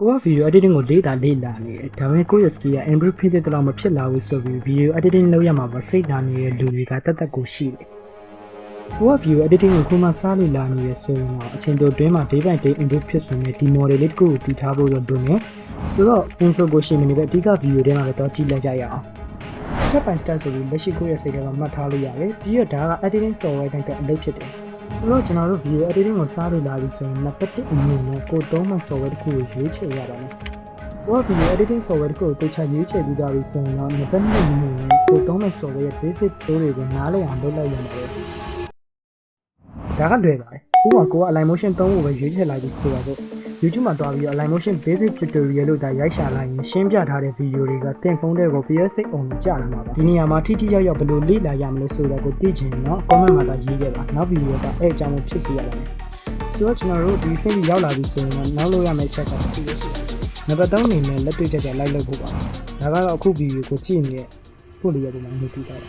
ကိုကဗီဒီယို editing ကိုလေ့လာလေ့လာနေတယ်ဒါပေမဲ့ကိုယ့်ရဲ့ skill က improve ဖြစ်တဲ့တလောက်မဖြစ်လာဘူးဆိုပြီး video editing လုပ်ရမှာပါစိတ်ဓာတ်နေတဲ့လူတွေကတတ်တတ်ကိုရှိတယ်ကိုက video editing ကိုခုမှစားလေ့လာနေရဆိုရင်တော့အချိန်တိုတွင်းမှာ day by day improve ဖြစ်စေမယ့်ဒီ model လေးတစ်ခုကိုတည်ထားဖို့တော့တွန်းနေဆိုတော့ intro ကိုရှင်းမနေပဲအဓိက video ထဲမှာပဲတော့ကြည့်လိုက်ကြရအောင် step by step ဆိုပြီးလက်ရှိကိုယ့်ရဲ့စိတ်ထဲမှာမှတ်ထားလို့ရတယ်ပြီးတော့ဒါက editing software တိုင်းကအလုပ်ဖြစ်တယ် ဆိုတော့ကျွန်တော်တို့ video editing ကိုစားလေ့လာပြီဆိုရင် number 1အနေနဲ့ကိုသုံးမှ software တစ်ခုကိုရွေးချယ်ရပါမယ်ကိုက video editing software တစ်ခုကိုသိချရွေးချယ်ပြီးသားပြီဆိုရင်တော့ number 2အနေနဲ့ကိုသုံးမှ software ရဲ့ basic tool တွေကိုနားလည်အောင်လုပ်လိုက်ရမှာပဲဒါကလွယ်ပါတယ်ဥပမာကိုက align motion သုံးဖို့ပဲရွေးချယ်လိုက်ပြီဆိုတော့ YouTube မှာတွားပြီး align motion basic tutorial လို့ဒါရိုက်ရှာလိုက်ရင်ရှင်းပြထားတဲ့ video တွေကတင်ဖုန်းတွေကို PS အောင်ကြာလာမှာပါဒီနေရာမှာထိထိရောက်ရောက်ဘယ်လိုလေ့လာရမလဲဆိုတာကိုသိချင်တော့ comment မှာဒါရေးခဲ့ပါနောက် video ကအဲ့အကြောင်းကိုဖြစ်စီရပါမယ်ဆိုတော့ကျွန်တော်တို့ဒီဆင်းပြီးရောက်လာပြီဆိုရင်တော့နောက်လို့ရမယ့်ချက်ကတစ်ခုရှိတယ်နံပါတ်3အနေနဲ့လက်တွေ့ကြကြလိုက်လုပ်ဖို့ပါဒါကတော့အခု video ကိုကြည့်နေတဲ့ခုလေးရပုံမှာနေပြီးသားပါ